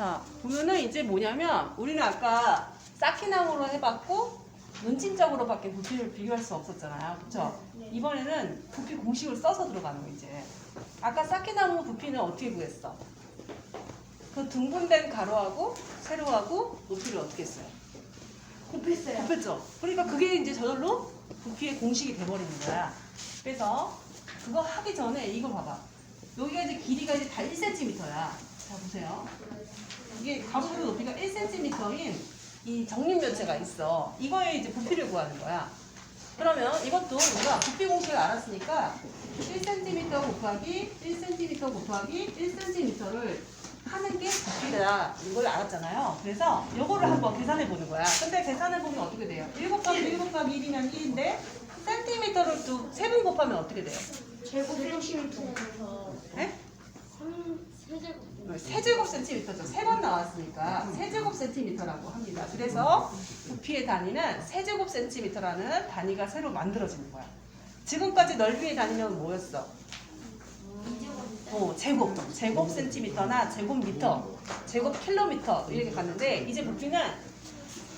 자, 보면은 이제 뭐냐면 우리는 아까 쌓기나무로 해봤고 눈침적으로 밖에 부피를 비교할 수 없었잖아요. 그렇죠? 이번에는 부피 공식을 써서 들어가는 거 이제. 아까 쌓기나무 부피는 어떻게 구했어? 그 둥근된 가로하고 세로하고 높이를 어떻게 했어요? 곱했어요. 곱했죠. 그러니까 그게 이제 저절로 부피의 공식이 돼버리는 거야. 그래서 그거 하기 전에 이거 봐봐. 여기가 이제 길이가 이제 다 1cm야. 자 보세요. 이게 가로세로 높이가 1cm인 이 정립면체가 있어. 이거에 이제 부피를 구하는 거야. 그러면 이것도 우리가 부피 공식을 알았으니까 1cm 곱하기 1cm 곱하기 1cm를 하는 게 부피다 이걸 알았잖아요. 그래서 이거를 한번 계산해 보는 거야. 근데 계산해 보면 어떻게 돼요? 1 곱하기 1 곱하기 1이면 1인데 센티미터를 또세번 곱하면 어떻게 돼요? 제곱 센티미터. 네? 세제곱. 세제곱 센티미터죠. 세 번 나왔으니까 세제곱 센티미터라고 합니다. 그래서 부피의 단위는 세제곱 센티미터라는 단위가 새로 만들어지는 거야. 지금까지 넓이의 단위는 뭐였어? 어, 제곱, 제곱 센티미터나 제곱 미터, 제곱 킬로미터 이렇게 갔는데 이제 부피는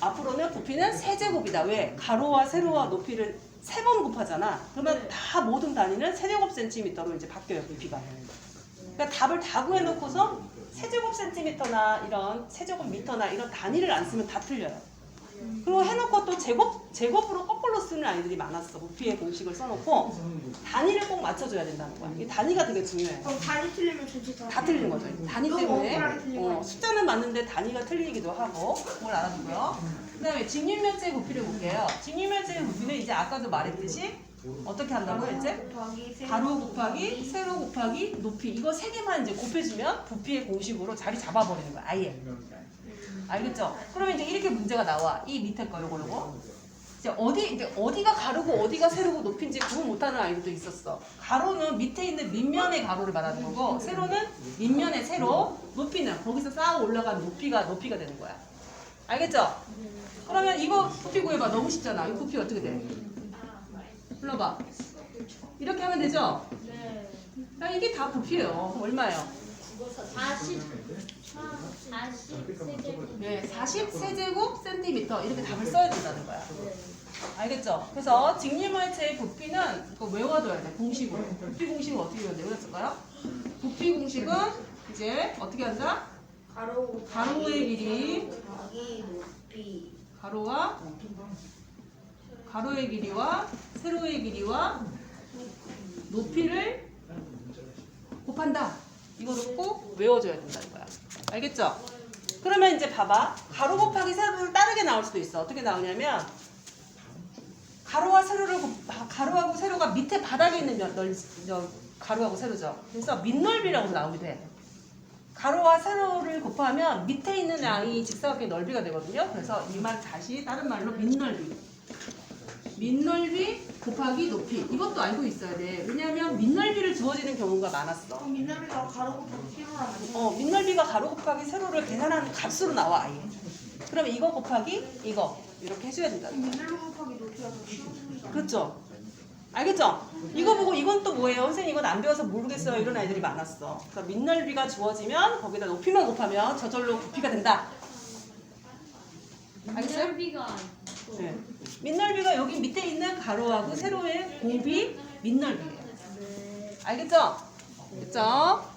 앞으로는 부피는 세제곱이다. 왜? 가로와 세로와 높이를 세 번 곱하잖아. 그러면 다 모든 단위는 세제곱 센티미터로 이제 바뀌어요 부피가. 그러니까 답을 다 구해놓고서 세제곱 센티미터나 이런 세제곱 미터나 이런 단위를 안 쓰면 다 틀려요. 그리고 해놓고 또 제곱 제곱으로 거꾸로 쓰는 아이들이 많았어. 부피의 공식을 써놓고 단위를 꼭 맞춰줘야 된다는 거야. 이 단위가 되게 중요해. 그럼 단위 틀리면 전체 다. 다 틀리는 거죠. 단위 너무 때문에 억울하게 틀린 어, 거야. 숫자는 맞는데 단위가 틀리기도 하고 그걸 알아두고요. 그 다음에 직립면체의 부피를 볼게요. 직립면체의 부피는 이제 아까도 말했듯이 어떻게 한다고 이제 세. 가로 곱하기 세로 곱하기 높이 이거 세 개만 이제 곱해주면 부피의 공식으로 자리 잡아버리는 거야 아예 알겠죠? 그러면 이제 이렇게 문제가 나와 이 밑에 거 요거 요거 이제 어디 이제 어디가 가로고 어디가 세로고 높인지 구분 못하는 아이들도 있었어 가로는 밑에 있는 밑면의 가로를 말하는 거고 세로는 밑면의 세로 높이는 거기서 쌓아 올라간 높이가 높이가 되는 거야 알겠죠? 그러면 이거 부피 구해봐 너무 쉽잖아 이 부피 어떻게 돼? 불러봐 이렇게 하면 되죠? 네. 야, 이게 다 부피예요. 얼마예요? 40. 40 세제곱. 네, 40세제곱 센티미터 이렇게 답을 써야 된다는 거야. 알겠죠? 그래서 직립물체의 부피는 그거 외워둬야 돼. 공식으로. 부피 공식은 어떻게 외웠는데 외웠을까요? 부피 공식은 이제 어떻게 한다? 가로 가로의 길이. 가로와 가로의 길이와 세로의 길이와 높이를 곱한다. 이거를 꼭 외워줘야 된다는 거야. 알겠죠? 그러면 이제 봐봐. 가로 곱하기 세로를 다르게 나올 수도 있어. 어떻게 나오냐면 가로와 세로를 곱- 아, 가로하고 세로가 밑에 바닥에 있는 면- 넓, 저, 가로하고 세로죠. 그래서 밑넓이라고 나오기도 해. 가로와 세로를 곱하면 밑에 있는 양이 직사각형의 넓이가 되거든요. 그래서 이 말 다시 다른 말로 밑넓이. 밑넓이 곱하기 높이. 이것도 알고 있어야 돼. 왜냐하면 밑넓이를 주어지는 경우가 많았어. 그럼 민나비가 가로 곱하기 세로랑 같이. 어, 밑넓이가 가로 곱하기 세로를 계산하는 값으로 나와 아예. 그러면 이거 곱하기 이거 이렇게 해줘야 된다. 그럼 민나비 곱하기 높이가 더 쉬워집니다. 그렇죠? 알겠죠? 이거 보고 이건 또 뭐예요? 선생님 이건 안 배워서 모르겠어요. 이런 아이들이 많았어. 그러니까 밑넓이가 주어지면 거기다 높이만 곱하면 저절로 부피가 된다. 알겠어요? 넓이가 네. 밑넓이가 여기 밑에 있는 가로하고 세로의 곱이 밑넓이에요. 알겠죠? 알겠죠?